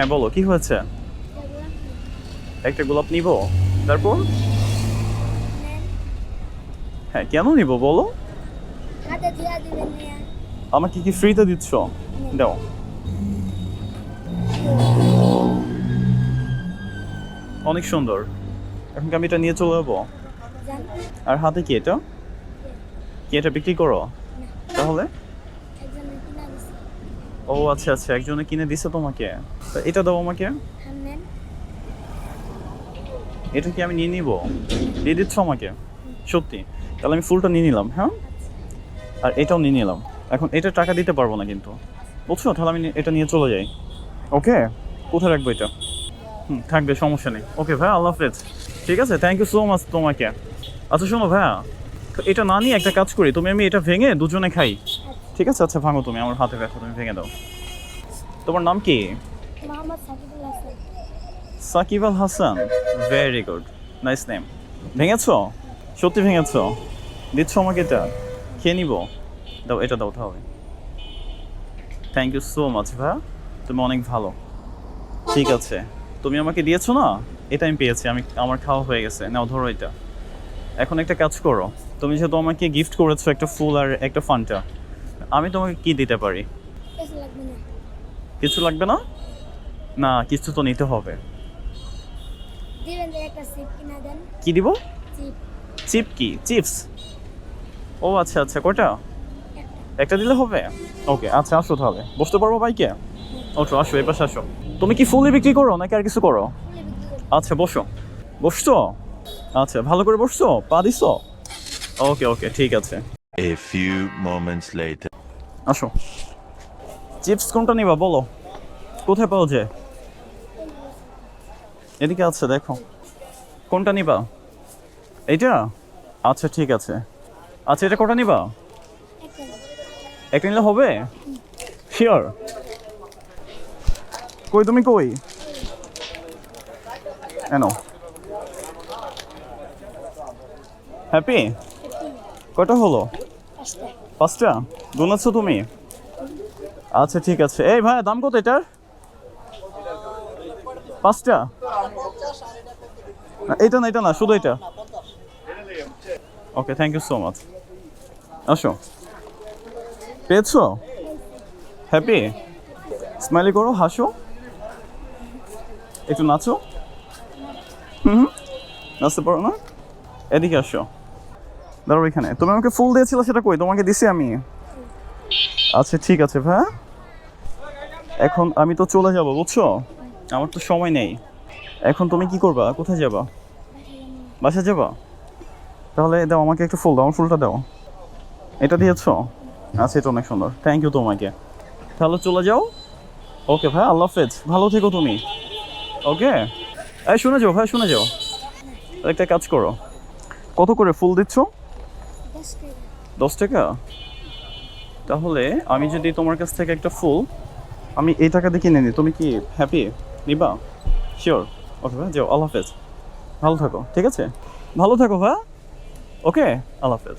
হ্যাঁ বলো কি হয়েছে? একটা গোলাপ নিব? তারপর? হ্যাঁ কেন নিব বলো? আমাকে কি ফ্রিতে দিচ্ছ? দাও। অনেক সুন্দর। এখন আমি এটা নিয়ে চলে যাব? আর হাতে কি এটা? কি এটা বিক্রি করো? তাহলে? ও আচ্ছা আচ্ছা একজনে কিনে দিছে তোমাকে? তা এটা দাও আমাকে। এটা কি আমি নিয়ে নিব? দিয়ে দিচ্ছ আমাকে? সত্যি? তাহলে আমি ফুলটা নিয়ে নিলাম হ্যাঁ? আর এটাও নিয়ে নিলাম। এখন এটা টাকা দিতে পারব না কিন্তু। বুঝছ? তাহলে আমি এটা নিয়ে চলে যাই। ওকে? কোথায় রাখব এটা? হুম থাকবে সমস্যা নেই। ওকে ভাই আল্লাহ হাফেজ। ঠিক আছে? থ্যাংক ইউ সো মাচ তোমাকে। আচ্ছা শোনো ভাইয়া এটা না নিয়ে একটা কাজ করি। তুমি আমি এটা ভেঙে দুজনে খাই। ঠিক আছে আচ্ছা ভাঙো তুমি আমার হাতে ব্যথা তুমি ভেঙে দাও। তোমার নাম কি? Shakib Al Hasan. Very good nice name ভেঙেছো? সত্যি ভেঙেছো? দিচ্ছ আমাকে এটা? খেয়ে নিব? দাও এটা দাও তাহলে থ্যাংক ইউ সো মাচ ভাইয়া। তুমি অনেক ভালো। ঠিক আছে। তুমি আমাকে দিয়েছ না? এটা আমি পেয়েছি আমি আমার খাওয়া হয়ে গেছে। নাও ধরো এটা। এখন একটা কাজ করো। তুমি যেহেতু আমাকে গিফট করেছ একটা ফুল আর একটা ফান্টা আমি তোমাকে কি দিতে পারি? কিছু লাগবে না। না? না কিছু তো নিতে হবে। দিবেন যে একটা সিপ কিনা দেন। কি দিব? চিপ কি? চিপস ও আচ্ছা আচ্ছা কয়টা? একটা। দিলে হবে? ওকে আচ্ছা আসো তাহলে। বসতে পারব বাইকে? ওঠো আসো এ পাশে আসো। তুমি কি ফুলই বিক্রি করো নাকি আর কিছু করো? ফুলে বিক্রি করি আচ্ছা বসো। বসছো? আচ্ছা ভালো করে বসছো? পা দিছো? ওকে ওকে ঠিক আছে। A few moments later. আসো। চিপস কোনটা নিবা, বলো? কোথায় পাওয়া যায়? এদিকে আছে, দেখো। কোনটা নিবা? এইটা? আচ্ছা ঠিক আছে। আচ্ছা এটা কোনটা নিবা? একটা নিলে হবে? শিওর কই তুমি কই? এনো। হ্যাপি কটা হলো? পাঁচটা? গুনাচ্ছ তুমি? আচ্ছা ঠিক আছে। এই ভাই, দাম কত এটার? পাঁচটা? এটা না এটা না, শুধু এটা। Okay thank you so much আসো। পেয়েছ? হ্যাপি স্মাইলি করো, হাসো। একটু নাচো। হুম। নাচতে পারো না? এদিকে আসো। দাঁড়াও এখানে। তুমি আমাকে ফুল দিয়েছিলে সেটা কই? তোমাকে দিছি আমি। আচ্ছা ঠিক আছে ভাই। এখন আমি তো চলে যাব, বুঝছ? আমার তো সময় নেই। এখন তুমি কি করবা? কোথায় যাবা? বাসা যাবা? তাহলে দাও, আমাকে একটু ফুল দাও, আমার ফুলটা দাও। এটা দিয়েছ? আচ্ছা এটা অনেক সুন্দর। থ্যাংক ইউ তোমাকে। তাহলে চলে যাও। ওকে ভাই, আল্লাহ হাফেজ। ভালো থেকো তুমি। ওকে এই, শুনে যাও ভাই, শুনে যাও। একটা কাজ করো। কত করে ফুল দিচ্ছ? দশ টাকা। তাহলে আমি যদি তোমার কাছ থেকে একটা ফুল, আমি এই টাকা দিয়ে কিনে নিই। তুমি কি হ্যাপি নিবা? শিওর ওকে ভাই যাও, আল্লাহ হাফেজ। ভালো থাকো, ঠিক আছে? ভালো থাকো ভাই ওকে, আল্লাহ হাফেজ।